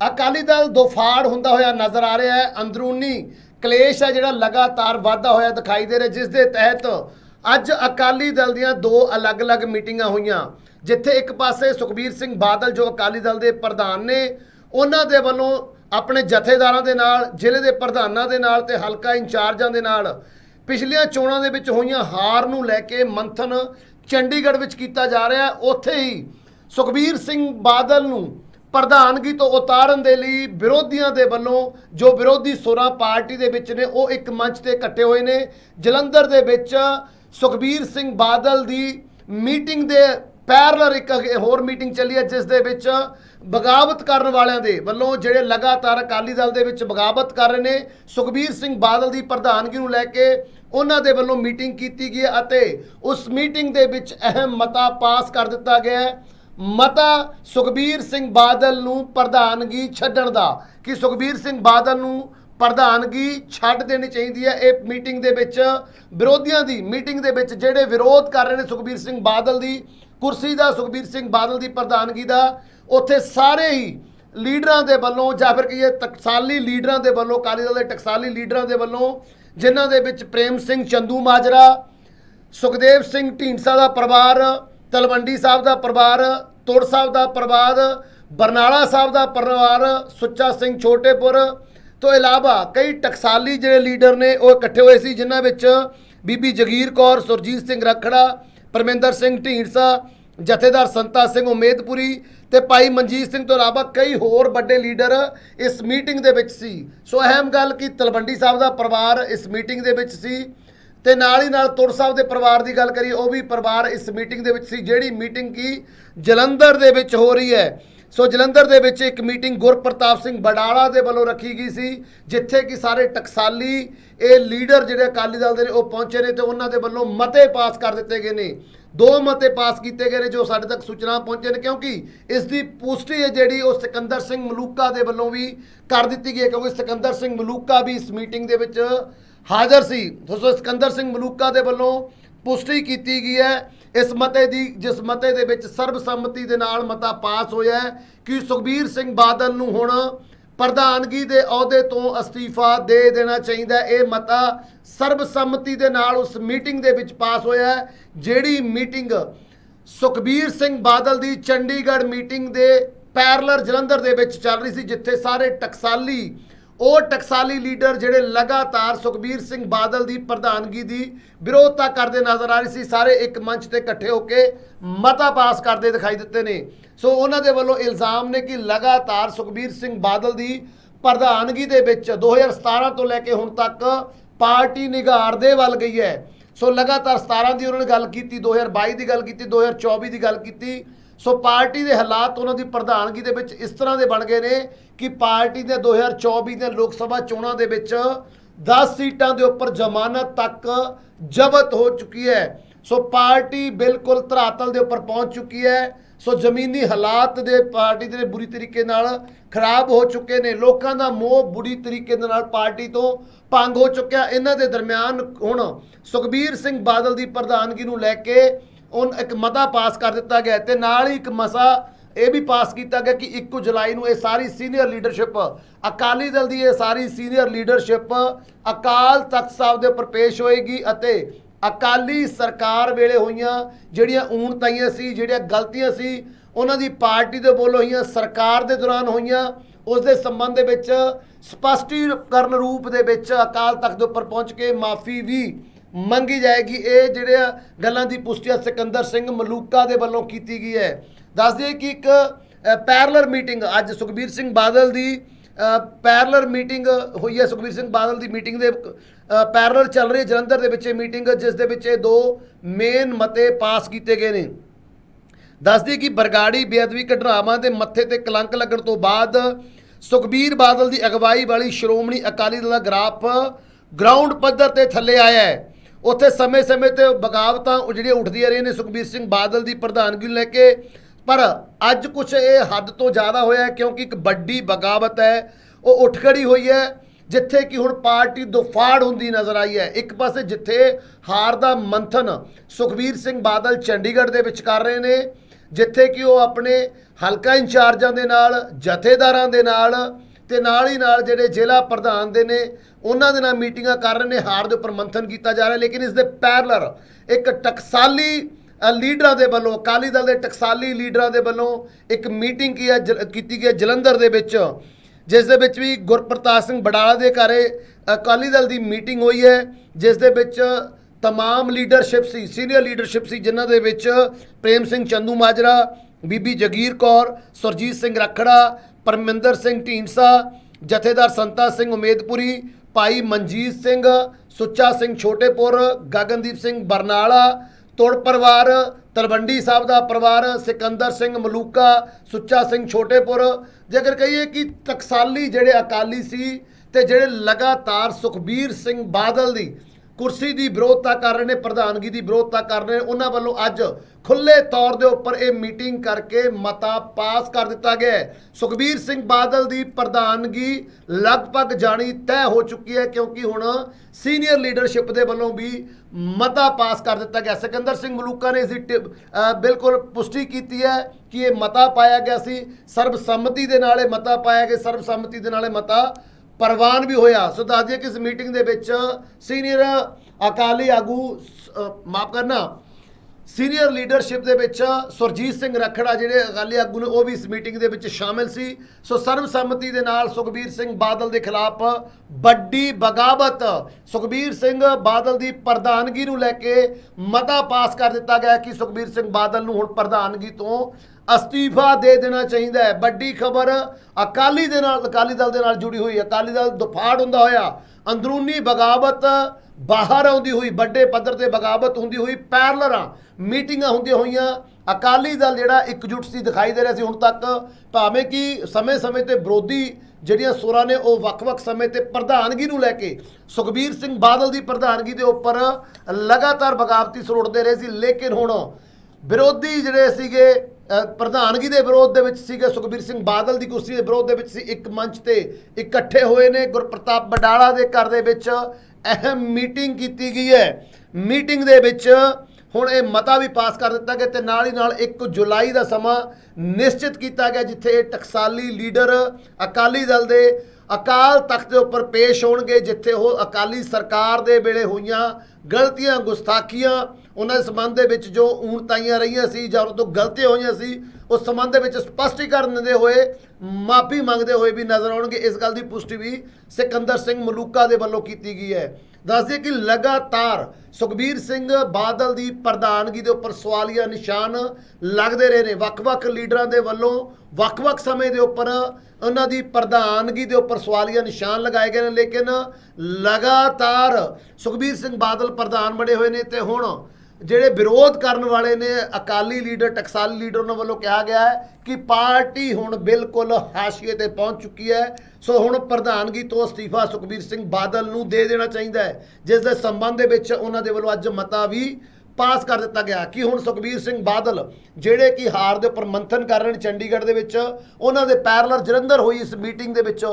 ਅਕਾਲੀ ਦਲ ਦੋਫਾੜ ਹੁੰਦਾ ਹੋਇਆ ਨਜ਼ਰ ਆ ਰਿਹਾ ਹੈ। ਅੰਦਰੂਨੀ ਕਲੇਸ਼ ਹੈ ਜਿਹੜਾ ਲਗਾਤਾਰ ਵਾਧਾ ਹੋਇਆ ਦਿਖਾਈ ਦੇ ਰਿਹਾ, ਜਿਸ ਦੇ ਤਹਿਤ ਅੱਜ ਅਕਾਲੀ ਦਲ ਦੀਆਂ ਦੋ ਅਲੱਗ-ਅਲੱਗ ਮੀਟਿੰਗਾਂ ਹੋਈਆਂ, ਜਿੱਥੇ ਇੱਕ ਪਾਸੇ ਸੁਖਬੀਰ ਸਿੰਘ ਬਾਦਲ, ਜੋ ਅਕਾਲੀ ਦਲ ਦੇ ਪ੍ਰਧਾਨ ਨੇ, ਉਹਨਾਂ ਦੇ ਵੱਲੋਂ ਆਪਣੇ ਜਥੇਦਾਰਾਂ ਦੇ ਨਾਲ, ਜ਼ਿਲ੍ਹੇ ਦੇ ਪ੍ਰਧਾਨਾਂ ਦੇ ਨਾਲ ਤੇ ਹਲਕਾ ਇੰਚਾਰਜਾਂ ਦੇ ਨਾਲ ਪਿਛਲੀਆਂ ਚੋਣਾਂ ਦੇ ਵਿੱਚ ਹੋਈਆਂ ਹਾਰ ਨੂੰ ਲੈ ਕੇ ਮੰਥਨ ਚੰਡੀਗੜ੍ਹ ਵਿੱਚ ਕੀਤਾ ਜਾ ਰਿਹਾ। ਉੱਥੇ ਹੀ ਸੁਖਬੀਰ ਸਿੰਘ ਬਾਦਲ ਨੂੰ ਪ੍ਰਧਾਨਗੀ ਤੋਂ ਉਤਾਰਨ ਦੇ ਲਈ ਵਿਰੋਧੀਆਂ ਦੇ ਵੱਲੋਂ ਜੋ ਵਿਰੋਧੀ ਸੁਰਾਂ ਪਾਰਟੀ ਦੇ ਵਿੱਚ ਨੇ, ਉਹ ਇੱਕ ਮੰਚ ਤੇ ਇਕੱਠੇ ਹੋਏ ਨੇ। ਜਲੰਧਰ ਦੇ ਵਿੱਚ ਸੁਖਬੀਰ ਸਿੰਘ ਬਾਦਲ ਦੀ ਮੀਟਿੰਗ ਦੇ ਪੈਰਲਰ ਇੱਕ ਹੋਰ ਮੀਟਿੰਗ ਚੱਲੀ ਹੈ, ਜਿਸ ਦੇ ਵਿੱਚ ਬਗਾਵਤ ਕਰਨ ਵਾਲਿਆਂ ਦੇ ਵੱਲੋਂ ਜਿਹੜੇ ਲਗਾਤਾਰ ਅਕਾਲੀ ਦਲ ਦੇ ਵਿੱਚ ਬਗਾਵਤ ਕਰ ਰਹੇ ਨੇ, ਸੁਖਬੀਰ ਸਿੰਘ ਬਾਦਲ ਦੀ ਪ੍ਰਧਾਨਗੀ ਨੂੰ ਲੈ ਕੇ ਉਹਨਾਂ ਦੇ ਵੱਲੋਂ ਮੀਟਿੰਗ ਕੀਤੀ ਗਈ ਹੈ ਅਤੇ ਉਸ ਮੀਟਿੰਗ ਦੇ ਵਿੱਚ ਅਹਿਮ ਮਤਾ ਪਾਸ ਕਰ ਦਿੱਤਾ ਗਿਆ ਹੈ। ਮਤਾ ਸੁਖਬੀਰ ਸਿੰਘ ਬਾਦਲ ਨੂੰ ਪ੍ਰਧਾਨਗੀ ਛੱਡਣ ਦਾ। ਕਿ ਸੁਖਬੀਰ ਸਿੰਘ ਬਾਦਲ ਨੂੰ ਪ੍ਰਧਾਨਗੀ ਛੱਡ ਦੇਣੀ ਚਾਹੀਦੀ ਹੈ? ਇਹ ਮੀਟਿੰਗ ਦੇ ਵਿੱਚ, ਵਿਰੋਧੀਆਂ ਦੀ ਮੀਟਿੰਗ ਦੇ ਵਿੱਚ ਜਿਹੜੇ ਵਿਰੋਧ ਕਰ ਰਹੇ ਨੇ ਸੁਖਬੀਰ ਸਿੰਘ ਬਾਦਲ ਦੀ, ਕੁਰਸੀ ਦਾ ਸੁਖਬੀਰ ਸਿੰਘ ਬਾਦਲ ਦੀ ਪ੍ਰਧਾਨਗੀ ਦਾ, ਉੱਥੇ ਸਾਰੇ ਹੀ ਲੀਡਰਾਂ ਦੇ ਵੱਲੋਂ ਜਾਂ ਫਿਰ ਕਹੀਏ ਟਕਸਾਲੀ ਲੀਡਰਾਂ ਦੇ ਵੱਲੋਂ, ਅਕਾਲੀ ਦਲ ਦੇ ਟਕਸਾਲੀ ਲੀਡਰਾਂ ਦੇ ਵੱਲੋਂ, ਜਿਨ੍ਹਾਂ ਦੇ ਵਿੱਚ ਪ੍ਰੇਮ ਸਿੰਘ ਚੰਦੂ ਮਾਜਰਾ, ਸੁਖਦੇਵ ਸਿੰਘ ਢੀਂਡਸਾ ਦਾ ਪਰਿਵਾਰ, ਤਲਵੰਡੀ ਸਾਹਿਬ ਦਾ ਪਰਿਵਾਰ ਤੋੜ ਸਾਹਿਬ ਦਾ ਪਰਿਵਾਰ, ਬਰਨਾਲਾ ਸਾਹਿਬ ਦਾ ਪਰਿਵਾਰ, ਸੁੱਚਾ ਸਿੰਘ ਛੋਟੇਪੁਰ ਤੋਂ ਇਲਾਵਾ ਕਈ ਟਕਸਾਲੀ ਜਿਹੜੇ ਲੀਡਰ ਨੇ ਉਹ ਇਕੱਠੇ ਹੋਏ ਸੀ, ਜਿਨ੍ਹਾਂ ਵਿੱਚ ਬੀਬੀ ਜਗੀਰ ਕੌਰ, ਸੁਰਜੀਤ ਸਿੰਘ ਰਖੜਾ, ਪਰਮਿੰਦਰ ਸਿੰਘ ਢੀਂਡਸਾ, ਜਥੇਦਾਰ ਸੰਤਾ ਸਿੰਘ ਉਮੇਦਪੁਰੀ ਤੇ ਭਾਈ ਮਨਜੀਤ ਸਿੰਘ ਤੋਂ ਇਲਾਵਾ ਕਈ ਹੋਰ ਵੱਡੇ ਲੀਡਰ ਇਸ ਮੀਟਿੰਗ ਦੇ ਵਿੱਚ ਸੀ। ਸੋ ਅਹਿਮ ਗੱਲ ਕਿ ਤਲਵੰਡੀ ਸਾਹਿਬ ਦਾ ਪਰਿਵਾਰ ਇਸ ਮੀਟਿੰਗ ਦੇ ਵਿੱਚ ਸੀ। ਤੇ ਨਾਲ ਹੀ ਨਾਲ ਤੁਰ ਸਾਹਿਬ ਦੇ ਪਰਿਵਾਰ ਦੀ ਗੱਲ ਕਰੀਏ, ਉਹ ਵੀ ਪਰਿਵਾਰ ਇਸ ਮੀਟਿੰਗ ਦੇ ਵਿੱਚ ਸੀ, ਜਿਹੜੀ ਮੀਟਿੰਗ ਕੀ ਜਲੰਧਰ ਦੇ ਵਿੱਚ ਹੋ ਰਹੀ ਹੈ। ਸੋ ਜਲੰਧਰ ਦੇ ਵਿੱਚ ਇੱਕ ਮੀਟਿੰਗ ਗੁਰਪ੍ਰਤਾਪ ਸਿੰਘ ਬਡਾਲਾ ਦੇ ਵੱਲੋਂ ਰੱਖੀ ਗਈ ਸੀ, ਜਿੱਥੇ ਕਿ ਸਾਰੇ ਟਕਸਾਲੀ ਇਹ ਲੀਡਰ ਜਿਹੜੇ ਅਕਾਲੀ ਦਲ ਦੇ ਨੇ, ਉਹ ਪਹੁੰਚੇ ਨੇ ਤੇ ਉਹਨਾਂ ਦੇ ਵੱਲੋਂ ਮਤੇ ਪਾਸ ਕਰ ਦਿੱਤੇ ਗਏ ਨੇ। ਦੋ ਮਤੇ ਪਾਸ ਕੀਤੇ ਗਏ ਨੇ ਜੋ ਸਾਡੇ ਤੱਕ ਸੂਚਨਾ ਪਹੁੰਚੇ ਨੇ, ਕਿਉਂਕਿ ਇਸ ਦੀ ਪੁਸ਼ਟੀ ਹੈ ਜਿਹੜੀ ਉਹ ਸਿਕੰਦਰ ਸਿੰਘ ਮਲੂਕਾ ਦੇ ਵੱਲੋਂ ਵੀ ਕਰ ਦਿੱਤੀ ਗਈ ਹੈ, ਕਿਉਂਕਿ ਸਿਕੰਦਰ ਸਿੰਘ ਮਲੂਕਾ ਵੀ ਇਸ ਮੀਟਿੰਗ ਦੇ ਵਿੱਚ ਹਾਜ਼ਰ ਸੀ। ਦੋਸਤੋ ਸਿਕੰਦਰ ਸਿੰਘ ਮਲੂਕਾ ਦੇ ਵੱਲੋਂ ਪੁਸ਼ਟੀ ਕੀਤੀ ਗਈ ਹੈ। ਇਸ ਮਤੇ ਦੀ, ਜਿਸ ਮਤੇ ਦੇ ਵਿੱਚ ਸਰਬਸੰਮਤੀ ਦੇ ਨਾਲ ਮਤਾ ਪਾਸ ਹੋਇਆ ਹੈ ਕਿ ਸੁਖਬੀਰ ਸਿੰਘ ਬਾਦਲ ਨੂੰ ਹੁਣ ਪ੍ਰਧਾਨਗੀ ਦੇ ਅਹੁਦੇ ਤੋਂ ਅਸਤੀਫਾ ਦੇ ਦੇਣਾ ਚਾਹੀਦਾ ਇਹ ਮਤਾ ਸਰਬਸੰਮਤੀ ਦੇ ਨਾਲ ਉਸ ਮੀਟਿੰਗ ਦੇ ਵਿੱਚ ਪਾਸ ਹੋਇਆ ਹੈ, ਜਿਹੜੀ ਮੀਟਿੰਗ ਸੁਖਬੀਰ ਸਿੰਘ ਬਾਦਲ ਦੀ ਚੰਡੀਗੜ੍ਹ ਮੀਟਿੰਗ ਦੇ ਪੈਰਲਰ ਜਲੰਧਰ ਦੇ ਵਿੱਚ ਚੱਲ ਰਹੀ ਸੀ, ਜਿੱਥੇ ਸਾਰੇ ਟਕਸਾਲੀ ਉਹ ਟਕਸਾਲੀ ਲੀਡਰ ਜਿਹੜੇ ਲਗਾਤਾਰ ਸੁਖਬੀਰ ਸਿੰਘ ਬਾਦਲ ਦੀ ਪ੍ਰਧਾਨਗੀ ਦੀ ਵਿਰੋਧਤਾ ਕਰਦੇ ਨਜ਼ਰ ਆ ਰਹੇ ਸੀ, ਸਾਰੇ ਇੱਕ ਮੰਚ ਤੇ ਇਕੱਠੇ ਹੋ ਕੇ ਮਤਾ ਪਾਸ ਕਰਦੇ ਦਿਖਾਈ ਦਿੱਤੇ ਨੇ। ਸੋ ਉਹਨਾਂ ਦੇ ਵੱਲੋਂ ਇਲਜ਼ਾਮ ਨੇ ਕਿ ਲਗਾਤਾਰ ਸੁਖਬੀਰ ਸਿੰਘ ਬਾਦਲ ਦੀ ਪ੍ਰਧਾਨਗੀ ਦੇ ਵਿੱਚ 2017 ਤੋਂ ਲੈ ਕੇ ਹੁਣ ਤੱਕ ਪਾਰਟੀ ਨਿਗਾਰ ਦੇ ਵੱਲ ਗਈ ਹੈ। ਸੋ ਲਗਾਤਾਰ 17 ਦੀ ਉਹਨਾਂ ਨੇ ਗੱਲ ਕੀਤੀ 2022 ਦੀ ਗੱਲ ਕੀਤੀ 2024 ਦੀ ਗੱਲ ਕੀਤੀ। ਸੋ ਪਾਰਟੀ ਦੇ ਹਾਲਾਤ ਉਹਨਾਂ ਦੀ ਪ੍ਰਧਾਨਗੀ ਦੇ ਵਿੱਚ ਇਸ ਤਰ੍ਹਾਂ ਦੇ ਬਣ ਗਏ ਨੇ ਕਿ ਪਾਰਟੀ ਦੇ 2024 ਦੇ ਲੋਕ ਸਭਾ ਚੋਣਾਂ ਦੇ ਵਿੱਚ 10 ਸੀਟਾਂ ਦੇ ਉੱਪਰ ਜ਼ਮਾਨਤ ਤੱਕ ਜ਼ਬਤ ਹੋ ਚੁੱਕੀ ਹੈ। ਸੋ ਪਾਰਟੀ ਬਿਲਕੁਲ ਧਰਾਤਲ ਦੇ ਉੱਪਰ ਪਹੁੰਚ ਚੁੱਕੀ ਹੈ। ਸੋ ਜ਼ਮੀਨੀ ਹਾਲਾਤ ਦੇ ਪਾਰਟੀ ਦੇ ਬੁਰੀ ਤਰੀਕੇ ਨਾਲ ਖਰਾਬ ਹੋ ਚੁੱਕੇ ਨੇ। ਲੋਕਾਂ ਦਾ ਮੋਹ ਬੁਰੀ ਤਰੀਕੇ ਦੇ ਨਾਲ ਪਾਰਟੀ ਤੋਂ ਭੰਗ ਹੋ ਚੁੱਕਿਆ। ਇਹਨਾਂ ਦੇ ਦਰਮਿਆਨ ਹੁਣ ਸੁਖਬੀਰ ਸਿੰਘ ਬਾਦਲ ਦੀ ਪ੍ਰਧਾਨਗੀ ਨੂੰ ਲੈ ਕੇ ਉਹ ਇੱਕ ਮਤਾ ਪਾਸ ਕਰ ਦਿੱਤਾ ਗਿਆ ਹੈ ਤੇ ਨਾਲ ਹੀ ਇੱਕ ਮਸਾ ਇਹ ਵੀ ਪਾਸ ਕੀਤਾ ਗਿਆ ਕਿ 1 ਜੁਲਾਈ ਨੂੰ ਇਹ ਸਾਰੀ ਸੀਨੀਅਰ ਲੀਡਰਸ਼ਿਪ, ਅਕਾਲੀ ਦਲ ਦੀ ਇਹ ਸਾਰੀ ਸੀਨੀਅਰ ਲੀਡਰਸ਼ਿਪ ਅਕਾਲ ਤਖਤ ਸਾਹਿਬ ਦੇ ਉੱਪਰ ਪੇਸ਼ ਹੋਏਗੀ ਅਤੇ ਅਕਾਲੀ ਸਰਕਾਰ ਵੇਲੇ ਹੋਈਆਂ ਜਿਹੜੀਆਂ ਊਣਤਾਈਆਂ ਸੀ, ਜਿਹੜੀਆਂ ਗਲਤੀਆਂ ਸੀ, ਉਹਨਾਂ ਦੀ ਪਾਰਟੀ ਦੇ ਵੱਲੋਂ ਹੋਈਆਂ, ਸਰਕਾਰ ਦੇ ਦੌਰਾਨ ਹੋਈਆਂ, ਉਸ ਦੇ ਸੰਬੰਧ ਦੇ ਵਿੱਚ ਸਪਸ਼ਟੀਕਰਨ ਰੂਪ ਦੇ ਵਿੱਚ ਅਕਾਲ ਤਖਤ ਦੇ ਉੱਪਰ ਪਹੁੰਚ ਕੇ ਮਾਫੀ ਵੀ ਮੰਗੀ ਜਾਏਗੀ। ਇਹ ਜਿਹੜੇ ਗੱਲਾਂ ਦੀ ਪੁਸ਼ਟੀ ਸਿਕੰਦਰ ਸਿੰਘ ਮਲੂਕਾ ਦੇ ਵੱਲੋਂ ਕੀਤੀ ਗਈ ਹੈ। ਦੱਸ ਦਈਏ ਕਿ ਇੱਕ ਪੈਰਲਰ ਮੀਟਿੰਗ ਅੱਜ ਸੁਖਬੀਰ ਸਿੰਘ ਬਾਦਲ ਦੀ ਪੈਰਲਰ ਮੀਟਿੰਗ ਹੋਈ ਹੈ। ਸੁਖਬੀਰ ਸਿੰਘ ਬਾਦਲ ਦੀ ਮੀਟਿੰਗ ਦੇ ਪੈਰਲਰ ਚੱਲ ਰਹੀ ਹੈ। ਜਲੰਧਰ ਦੇ ਵਿੱਚ ਇਹ ਮੀਟਿੰਗ ਜਿਸ ਦੇ ਵਿੱਚ ਇਹ ਦੋ ਮੇਨ ਮਤੇ ਪਾਸ ਕੀਤੇ ਗਏ ਨੇ। ਦੱਸਦੀ ਕਿ ਬਰਗਾੜੀ ਬੇਅਦਬੀ ਘਟਨਾਵਾਂ ਦੇ ਮੱਥੇ ਤੇ ਕਲੰਕ ਲੱਗਣ ਤੋਂ ਬਾਅਦ ਸੁਖਬੀਰ ਬਾਦਲ ਦੀ ਅਗਵਾਈ ਵਾਲੀ ਸ਼੍ਰੋਮਣੀ ਅਕਾਲੀ ਦਲ ਦਾ ਗ੍ਰਾਫ ਗਰਾਊਂਡ ਪੱਧਰ ਤੇ ਥੱਲੇ ਆਇਆ ਹੈ। ਉੱਥੇ ਸਮੇਂ-ਸਮੇਂ ਤੇ ਬਗਾਵਤਾਂ ਜਿਹੜੀਆਂ ਉੱਠਦੀਆਂ ਰਹੀਆਂ ਨੇ, ਸੁਖਬੀਰ ਸਿੰਘ ਬਾਦਲ ਦੀ ਪ੍ਰਧਾਨਗੀ ਨੂੰ ਲੈ ਕੇ। ਪਰ ਅੱਜ ਕੁਝ ਇਹ ਹੱਦ ਤੋਂ ਜ਼ਿਆਦਾ ਹੋਇਆ ਕਿਉਂਕਿ ਇੱਕ ਵੱਡੀ ਬਗਾਵਤ ਹੈ, ਉਹ ਉੱਠ ਖੜੀ ਹੋਈ ਹੈ, ਜਿੱਥੇ ਕਿ ਹੁਣ ਪਾਰਟੀ ਦੁਫਾੜ ਹੁੰਦੀ ਨਜ਼ਰ ਆਈ ਹੈ। ਇੱਕ ਪਾਸੇ ਜਿੱਥੇ ਹਾਰ ਦਾ ਮੰਥਨ ਸੁਖਬੀਰ ਸਿੰਘ ਬਾਦਲ ਚੰਡੀਗੜ੍ਹ ਦੇ ਵਿੱਚ ਕਰ ਰਹੇ ਨੇ, ਜਿੱਥੇ ਕਿ ਉਹ ਆਪਣੇ ਹਲਕਾ ਇੰਚਾਰਜਾਂ ਦੇ ਨਾਲ, ਜਥੇਦਾਰਾਂ ਦੇ ਨਾਲ ਤੇ ਨਾਲ ਹੀ ਨਾਲ ਜਿਹੜੇ ਜ਼ਿਲ੍ਹਾ ਪ੍ਰਧਾਨ ਦੇ ਨੇ, ਉਹਨਾਂ ਦੇ ਨਾਲ ਮੀਟਿੰਗਾਂ ਕਰ ਰਹੇ ਨੇ, ਹਾਰ ਦੇ ਉੱਪਰ ਮੰਥਨ ਕੀਤਾ ਜਾ ਰਿਹਾ, ਲੇਕਿਨ ਇਸ ਦੇ ਪੈਰਲਰ ਇੱਕ ਟਕਸਾਲੀ ਲੀਡਰਾਂ ਦੇ ਵੱਲੋਂ, ਅਕਾਲੀ ਦਲ ਦੇ ਟਕਸਾਲੀ ਲੀਡਰਾਂ ਦੇ ਵੱਲੋਂ ਇੱਕ ਮੀਟਿੰਗ ਕੀ ਹੈ ਜ- ਕੀਤੀ ਗਈ ਹੈ ਜਲੰਧਰ ਦੇ ਵਿੱਚ, ਜਿਸ ਦੇ ਵਿੱਚ ਵੀ ਗੁਰਪ੍ਰਤਾਪ ਸਿੰਘ ਬਡਾਲਾ ਦੇ ਘਰੇ ਅਕਾਲੀ ਦਲ ਦੀ ਮੀਟਿੰਗ ਹੋਈ ਹੈ, ਜਿਸ ਦੇ ਵਿੱਚ ਤਮਾਮ ਲੀਡਰਸ਼ਿਪ ਸੀ, ਸੀਨੀਅਰ ਲੀਡਰਸ਼ਿਪ ਸੀ, ਜਿਨ੍ਹਾਂ ਦੇ ਵਿੱਚ ਪ੍ਰੇਮ ਸਿੰਘ ਚੰਦੂ ਮਾਜਰਾ, ਬੀਬੀ ਜਗੀਰ ਕੌਰ, ਸੁਰਜੀਤ ਸਿੰਘ ਰਖੜਾ ਪਰਮਿੰਦਰ ਸਿੰਘ ਢੀਂਡਸਾ, ਜਥੇਦਾਰ ਸੰਤਾ ਸਿੰਘ ਉਮੇਦਪੁਰੀ, ਭਾਈ ਮਨਜੀਤ ਸਿੰਘ, ਸੁੱਚਾ ਸਿੰਘ ਛੋਟੇਪੁਰ, ਗਗਨਦੀਪ ਸਿੰਘ ਬਰਨਾਲਾ, ਤੋੜ ਪਰਿਵਾਰ, ਤਲਵੰਡੀ ਸਾਹਿਬ ਦਾ ਪਰਿਵਾਰ, ਸਿਕੰਦਰ ਸਿੰਘ ਮਲੂਕਾ, ਸੁੱਚਾ ਸਿੰਘ ਛੋਟੇਪੁਰ। ਜੇਕਰ ਕਹੀਏ ਕਿ ਟਕਸਾਲੀ ਜਿਹੜੇ ਅਕਾਲੀ ਸੀ ਤੇ ਜਿਹੜੇ ਲਗਾਤਾਰ ਸੁਖਬੀਰ ਸਿੰਘ ਬਾਦਲ ਦੀ ਕੁਰਸੀ ਦੀ ਵਿਰੋਧਤਾ ਕਰ ਰਹੇ ਨੇ, ਪ੍ਰਧਾਨਗੀ ਦੀ ਵਿਰੋਧਤਾ ਕਰ ਰਹੇ ਨੇ, ਉਹਨਾਂ ਵੱਲੋਂ ਅੱਜ ਖੁੱਲੇ ਤੌਰ ਦੇ ਉੱਪਰ ਇਹ ਮੀਟਿੰਗ ਕਰਕੇ ਮਤਾ ਪਾਸ ਕਰ ਦਿੱਤਾ ਗਿਆ ਹੈ। ਸੁਖਬੀਰ ਸਿੰਘ ਬਾਦਲ ਦੀ ਪ੍ਰਧਾਨਗੀ ਲਗਭਗ ਜਾਣੀ ਤੈਅ ਹੋ ਚੁੱਕੀ ਹੈ, ਕਿਉਂਕਿ ਹੁਣ ਸੀਨੀਅਰ ਲੀਡਰਸ਼ਿਪ ਦੇ ਵੱਲੋਂ ਵੀ ਮਤਾ ਪਾਸ ਕਰ ਦਿੱਤਾ ਗਿਆ। ਸਿਕੰਦਰ ਸਿੰਘ ਮਲੂਕਾ ਨੇ ਇਸ ਦੀ ਟਿ- ਬਿਲਕੁਲ ਪੁਸ਼ਟੀ ਕੀਤੀ ਹੈ ਕਿ ਇਹ ਮਤਾ ਪਾਇਆ ਗਿਆ ਸੀ। ਸਰਬਸੰਮਤੀ ਦੇ ਨਾਲ ਇਹ ਮਤਾ ਪਾਇਆ ਗਿਆ, ਸਰਬਸੰਮਤੀ ਦੇ ਨਾਲ ਇਹ ਮਤਾ ਪ੍ਰਵਾਨ ਵੀ ਹੋਇਆ। ਸੋ ਦੱਸ ਦਈਏ ਕਿ ਇਸ ਮੀਟਿੰਗ ਦੇ ਵਿੱਚ ਸੀਨੀਅਰ ਅਕਾਲੀ ਆਗੂ ਸ- ਮਾਫ ਕਰਨਾ ਸੀਨੀਅਰ ਲੀਡਰਸ਼ਿਪ ਦੇ ਵਿੱਚ ਸੁਰਜੀਤ ਸਿੰਘ ਰਖੜਾ ਜਿਹੜੇ ਅਕਾਲੀ ਆਗੂ ਨੇ, ਉਹ ਵੀ ਇਸ ਮੀਟਿੰਗ ਦੇ ਵਿੱਚ ਸ਼ਾਮਿਲ ਸੀ। ਸੋ ਸਰਬਸੰਮਤੀ ਦੇ ਨਾਲ ਸੁਖਬੀਰ ਸਿੰਘ ਬਾਦਲ ਦੇ ਖਿਲਾਫ ਵੱਡੀ ਬਗਾਵਤ ਸੁਖਬੀਰ ਸਿੰਘ ਬਾਦਲ ਦੀ ਪ੍ਰਧਾਨਗੀ ਨੂੰ ਲੈ ਕੇ ਮਤਾ ਪਾਸ ਕਰ ਦਿੱਤਾ ਗਿਆ ਕਿ ਸੁਖਬੀਰ ਸਿੰਘ ਬਾਦਲ ਨੂੰ ਹੁਣ ਪ੍ਰਧਾਨਗੀ ਤੋਂ ਅਸਤੀਫਾ ਦੇ ਦੇਣਾ ਚਾਹੀਦਾ ਹੈ। ਵੱਡੀ ਖਬਰ ਅਕਾਲੀ ਦੇ ਨਾਲ, ਅਕਾਲੀ ਦਲ ਦੇ ਨਾਲ ਜੁੜੀ ਹੋਈ ਅਕਾਲੀ ਦਲ ਦੁਫਾੜ ਹੁੰਦਾ ਹੋਇਆ। ਅੰਦਰੂਨੀ ਬਗਾਵਤ ਬਾਹਰ ਆਉਂਦੀ ਹੋਈ, ਵੱਡੇ ਪੱਧਰ ਤੇ ਬਗਾਵਤ ਹੁੰਦੀ ਹੋਈ, ਪੈਰਲਰਾਂ, ਮੀਟਿੰਗਾਂ ਹੁੰਦੀਆਂ ਹੋਈਆਂ। ਅਕਾਲੀ ਦਲ ਜਿਹੜਾ ਇਕਜੁੱਟ ਸੀ, ਦਿਖਾਈ ਦੇ ਰਿਹਾ ਸੀ ਹੁਣ ਤੱਕ। ਭਾਵੇਂ ਕਿ ਸਮੇਂ-ਸਮੇਂ ਤੇ ਵਿਰੋਧੀ ਜਿਹੜੀਆਂ ਸੁਰਾਂ ਨੇ, ਉਹ ਵੱਖ-ਵੱਖ ਸਮੇਂ ਤੇ ਪ੍ਰਧਾਨਗੀ ਨੂੰ ਲੈ ਕੇ, ਸੁਖਬੀਰ ਸਿੰਘ ਬਾਦਲ ਦੀ ਪ੍ਰਧਾਨਗੀ ਦੇ ਉੱਪਰ ਲਗਾਤਾਰ ਬਗਾਵਤੀ ਸਰੋੜਦੇ ਰਹੇ ਸੀ। ਲੇਕਿਨ ਹੁਣ ਵਿਰੋਧੀ ਜਿਹੜੇ ਸੀਗੇ ਪ੍ਰਧਾਨਗੀ ਦੇ ਵਿਰੋਧ ਦੇ ਵਿੱਚ ਸੀਗੇ ਸੁਖਬੀਰ ਸਿੰਘ ਬਾਦਲ ਦੀ ਕੁਰਸੀ ਦੇ ਵਿਰੋਧ ਦੇ ਵਿੱਚ ਸੀ। ਇੱਕ ਮੰਚ ਤੇ ਇਕੱਠੇ ਹੋਏ ਨੇ। ਗੁਰਪ੍ਰਤਾਪ ਬਡਾਲਾ ਦੇ ਘਰ ਦੇ ਵਿੱਚ ਅਹਿਮ ਮੀਟਿੰਗ ਕੀਤੀ ਗਈ ਹੈ। ਮੀਟਿੰਗ ਦੇ ਵਿੱਚ ਹੁਣ ਇਹ ਮਤਾ ਵੀ ਪਾਸ ਕਰ ਦਿੱਤਾ ਗਿਆ ਤੇ ਨਾਲ ਹੀ ਨਾਲ 1 ਜੁਲਾਈ ਦਾ ਸਮਾਂ ਨਿਸ਼ਚਿਤ ਕੀਤਾ ਗਿਆ ਜਿੱਥੇ ਇਹ ਟਕਸਾਲੀ ਲੀਡਰ ਅਕਾਲੀ ਦਲ ਦੇ ਅਕਾਲ ਤਖਤ ਦੇ ਉੱਪਰ ਪੇਸ਼ ਹੋਣਗੇ, ਜਿੱਥੇ ਉਹ ਅਕਾਲੀ ਸਰਕਾਰ ਦੇ ਵੇਲੇ ਹੋਈਆਂ ਗਲਤੀਆਂ, ਗੁਸਤਾਖੀਆਂ, ਉਹਨਾਂ ਦੇ ਸੰਬੰਧ ਦੇ ਵਿੱਚ ਜੋ ਊਣਤਾਈਆਂ ਰਹੀਆਂ ਸੀ ਜਾਂ ਉਹ ਤੋਂ ਗਲਤੀਆਂ ਹੋਈਆਂ ਸੀ, ਉਸ ਸੰਬੰਧ ਦੇ ਵਿੱਚ ਸਪਸ਼ਟੀਕਰਨ ਦਿੰਦੇ ਹੋਏ ਮਾਫੀ ਮੰਗਦੇ ਹੋਏ ਵੀ ਨਜ਼ਰ ਆਉਣਗੇ। ਇਸ ਗੱਲ ਦੀ ਪੁਸ਼ਟੀ ਵੀ ਸਿਕੰਦਰ ਸਿੰਘ ਮਲੂਕਾ ਦੇ ਵੱਲੋਂ ਕੀਤੀ ਗਈ ਹੈ। ਦੱਸਦੇ ਕਿ ਲਗਾਤਾਰ ਸੁਖਬੀਰ ਸਿੰਘ ਬਾਦਲ ਦੀ ਪ੍ਰਧਾਨਗੀ ਦੇ ਉੱਪਰ ਸਵਾਲੀਆ ਨਿਸ਼ਾਨ ਲੱਗਦੇ ਰਹੇ ਨੇ। ਵੱਖ-ਵੱਖ ਲੀਡਰਾਂ ਦੇ ਵੱਲੋਂ ਵੱਖ-ਵੱਖ ਸਮੇਂ ਦੇ ਉੱਪਰ ਉਹਨਾਂ ਦੀ ਪ੍ਰਧਾਨਗੀ ਦੇ ਉੱਪਰ ਸਵਾਲੀਆ ਨਿਸ਼ਾਨ ਲਗਾਏ ਗਏ ਨੇ। ਲੇਕਿਨ ਲਗਾਤਾਰ ਸੁਖਬੀਰ ਸਿੰਘ ਬਾਦਲ ਪ੍ਰਧਾਨ ਬਣੇ ਹੋਏ ਨੇ ਤੇ ਹੁਣ ਜਿਹੜੇ ਵਿਰੋਧ ਕਰਨ ਵਾਲੇ ਨੇ, ਅਕਾਲੀ ਲੀਡਰ, ਟਕਸਾਲੀ ਲੀਡਰ ਉਹਨਾਂ ਵੱਲੋਂ ਕਿਹਾ ਗਿਆ ਹੈ ਕਿ ਪਾਰਟੀ ਹੁਣ ਬਿਲਕੁਲ ਹਾਸ਼ੀਏ ਤੇ ਪਹੁੰਚ ਚੁੱਕੀ ਹੈ। ਸੋ ਹੁਣ ਪ੍ਰਧਾਨਗੀ ਤੋਂ ਅਸਤੀਫਾ ਸੁਖਬੀਰ ਸਿੰਘ ਬਾਦਲ ਨੂੰ ਦੇ ਦੇਣਾ ਚਾਹੀਦਾ ਹੈ। ਜਿਸ ਦੇ ਸੰਬੰਧ ਦੇ ਵਿੱਚ ਉਹਨਾਂ ਦੇ ਵੱਲੋਂ ਅੱਜ ਮਤਾ ਵੀ ਪਾਸ ਕਰ ਦਿੱਤਾ ਗਿਆ। ਕਿ ਹੁਣ ਸੁਖਬੀਰ ਸਿੰਘ ਬਾਦਲ, ਜਿਹੜੇ ਕਿ ਹਾਰ ਦੇ ਉੱਪਰ ਮੰਥਨ ਕਰ ਰਹੇ ਨੇ ਚੰਡੀਗੜ੍ਹ ਦੇ ਵਿੱਚ, ਉਹਨਾਂ ਦੇ ਪੈਰਲਰ ਜਲੰਧਰ ਹੋਈ ਇਸ ਮੀਟਿੰਗ ਦੇ ਵਿੱਚ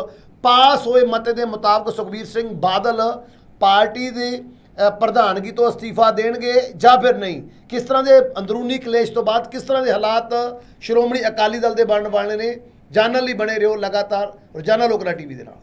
ਪਾਸ ਹੋਏ ਮਤੇ ਦੇ ਮੁਤਾਬਕ ਸੁਖਬੀਰ ਸਿੰਘ ਬਾਦਲ ਪਾਰਟੀ ਦੇ ਪ੍ਰਧਾਨਗੀ ਤੋਂ ਅਸਤੀਫਾ ਦੇਣਗੇ ਜਾਂ ਫਿਰ ਨਹੀਂ? ਕਿਸ ਤਰ੍ਹਾਂ ਦੇ ਅੰਦਰੂਨੀ ਕਲੇਸ਼ ਤੋਂ ਬਾਅਦ ਕਿਸ ਤਰ੍ਹਾਂ ਦੇ ਹਾਲਾਤ ਸ਼੍ਰੋਮਣੀ ਅਕਾਲੀ ਦਲ ਦੇ ਬਣਨ ਵਾਲੇ ਨੇ? ਜਾਣਨ ਲਈ ਬਣੇ ਰਹੋ ਲਗਾਤਾਰ ਰੋਜ਼ਾਨਾ ਲੋਕਰਾ ਟੀਵੀ ਦੇ ਨਾਲ।